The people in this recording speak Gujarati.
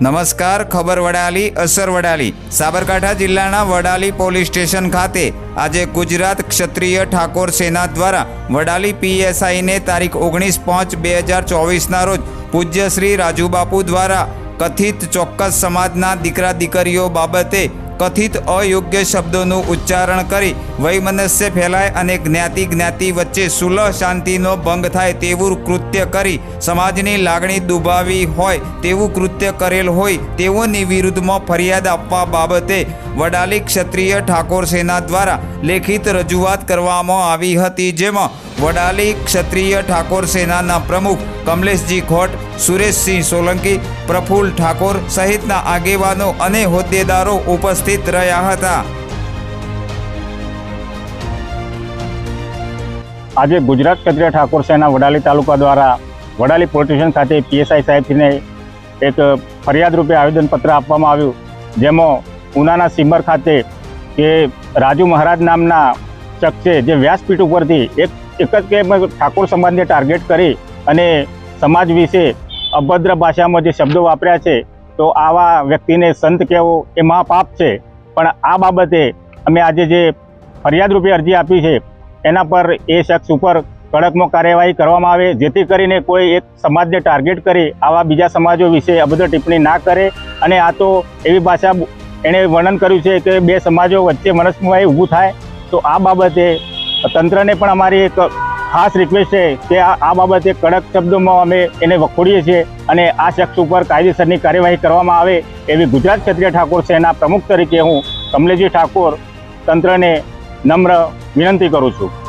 નમસ્કાર, ખબર વડાલી, અસર વડાલી. સાબરકાંઠા જિલ્લાના વડાલી પોલીસ સ્ટેશન ખાતે આજે ગુજરાત ક્ષત્રિય ઠાકોર સેના દ્વારા વડાલી પીએસઆઈને તારીખ ઓગણીસ પાંચ બે હજાર ચોવીસના રોજ પૂજ્ય શ્રી રાજુબાપુ દ્વારા કથિત ચોક્કસ સમાજના દીકરા દીકરીઓ બાબતે કથિત અયોગ્ય શબ્દોનું ઉચ્ચારણ કરી વૈમનસ્ય ફેલાય અને જ્ઞાતિ જ્ઞાતિ વચ્ચે સુલહ શાંતિનો ભંગ થાય તેવું કૃત્ય કરી સમાજની લાગણી દુભાવી હોય તેવું કૃત્ય કરેલ હોય તેઓની વિરુદ્ધમાં ફરિયાદ આપવા બાબતે વડાલી ક્ષત્રિય ઠાકોર સેના દ્વારા લેખિત રજૂઆત કરવામાં આવી હતી, જેમાં વડાલી ક્ષત્રિય ઠાકોર સેનાના પ્રમુખ કમલેશજી ખોટ, સુરેશસિંહ સોલંકી પ્રફુલ્લ ઠાકોર સહિતના આગેવાનો અને હોદ્દેદારો ઉપસ્થિત રહ્યા હતા. આજે ગુજરાત ક્ષત્રિય ઠાકોર સેના વડાલી તાલુકા દ્વારા વડાલી પોલીસ ખાતે પીએસઆઈ સાહેબને એક ફરિયાદ રૂપે આવેદનપત્ર આપવામાં આવ્યું, જેમાં ઉનાના સિમર ખાતે કે રાજુ મહારાજ નામના શખ્સે જે વ્યાસપીઠ ઉપરથી એક એક જ કે ઠાકોર સમાજને ટાર્ગેટ કરી અને સમાજ વિશે અભદ્ર ભાષામાં જે શબ્દો વાપર્યા છે, તો આવા વ્યક્તિને સંત કહેવો એ મહાપાપ છે. પણ આ બાબતે અમે આજે જે ફરિયાદ રૂપે અરજી આપી છે, એના પર એ શખ્સ ઉપર કડકમાં કાર્યવાહી કરવામાં આવે, જેથી કરીને કોઈ એક સમાજને ટાર્ગેટ કરી આવા બીજા સમાજો વિશે અભદ્ર ટિપ્પણી ના કરે અને આ તો એવી ભાષા એણે વર્ણન કર્યું છે કે બે સમાજો વચ્ચે મનસ્મય ઊભું થાય તો આ બાબતે તંત્રને પણ અમારી એક ખાસ રિક્વેસ્ટ છે કે આ બાબતે કડક શબ્દોમાં અમે એને વખોડીએ છીએ અને આ શખ્સ ઉપર કાયદેસરની કાર્યવાહી કરવામાં આવે એવી ગુજરાત ક્ષત્રિય ઠાકોર સેના પ્રમુખ તરીકે હું કમલેજી ઠાકોર તંત્રને નમ્ર વિનંતી કરું છું.